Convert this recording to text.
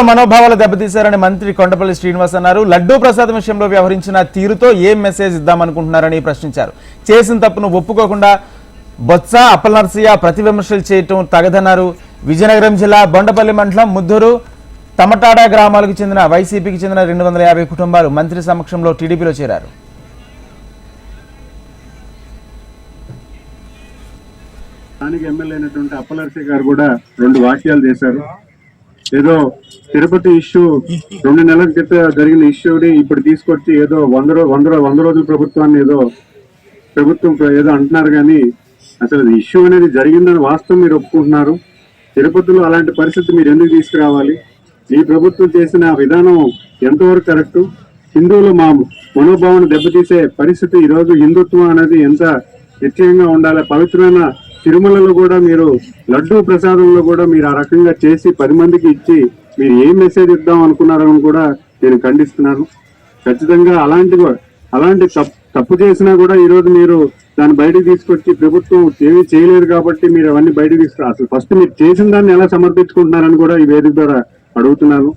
మనోభావాలు దెబ్బతీశారని మంత్రి కొండపల్లి శ్రీనివాస్ అన్నారు. లడ్డూ ప్రసాదం విషయంలో వ్యవహరించిన తీరుతో ఏం మెసేజ్ ఇద్దామనుకుంటున్నారని ప్రశ్నించారు. చేసిన తప్పును ఒప్పుకోకుండా బొత్స అప్పలనర్సయ్య ప్రతి విమర్శలు చేయటం తగదన్నారు. విజయనగరం జిల్లా బొండపల్లి మండలం ముద్దూరు తమటాడ గ్రామాలకు చెందిన వైసీపీకి చెందిన రెండు వందల యాభై కుటుంబాలు మంత్రి సమక్షంలో టీడీపీలో చేరారు. స్థానిక ఎమ్మెల్యే అయినటువంటి అప్పలర్సి గారు కూడా రెండు వాక్యాలు చేశారు. ఏదో తిరుపతి ఇష్యూ రెండు నెలల క్రితం జరిగిన ఇష్యూని ఇప్పుడు తీసుకొచ్చి ఏదో వంద రోజు వంద వంద రోజుల ప్రభుత్వాన్ని ఏదో ప్రభుత్వం ఏదో అంటున్నారు కానీ అసలు ఇష్యూ అనేది జరిగిందని వాస్తవం మీరు ఒప్పుకుంటున్నారు. తిరుపతిలో అలాంటి పరిస్థితి మీరు ఎందుకు తీసుకురావాలి? ఈ ప్రభుత్వం చేసిన విధానం ఎంతవరకు కరెక్ట్? హిందువులు మా మనోభావాన్ని దెబ్బతీసే పరిస్థితి ఈ రోజు హిందుత్వం అనేది ఎంత నిశ్చయంగా ఉండాలి పవిత్రమైన తిరుమలలో కూడా మీరు లడ్డూ ప్రసాదంలో కూడా మీరు ఆ రకంగా చేసి పది మందికి ఇచ్చి మీరు ఏం మెసేజ్ ఇద్దాం అనుకున్నారని కూడా నేను ఖండిస్తున్నాను. ఖచ్చితంగా అలాంటి అలాంటి తప్పు చేసినా కూడా ఈరోజు మీరు దాన్ని బయటకు తీసుకొచ్చి ప్రభుత్వం ఏమీ చేయలేదు కాబట్టి మీరు అవన్నీ బయటకు తీసుకురా అసలు ఫస్ట్ మీరు చేసిన దాన్ని ఎలా సమర్పించుకుంటున్నారని కూడా ఈ వేదిక ద్వారా అడుగుతున్నాను.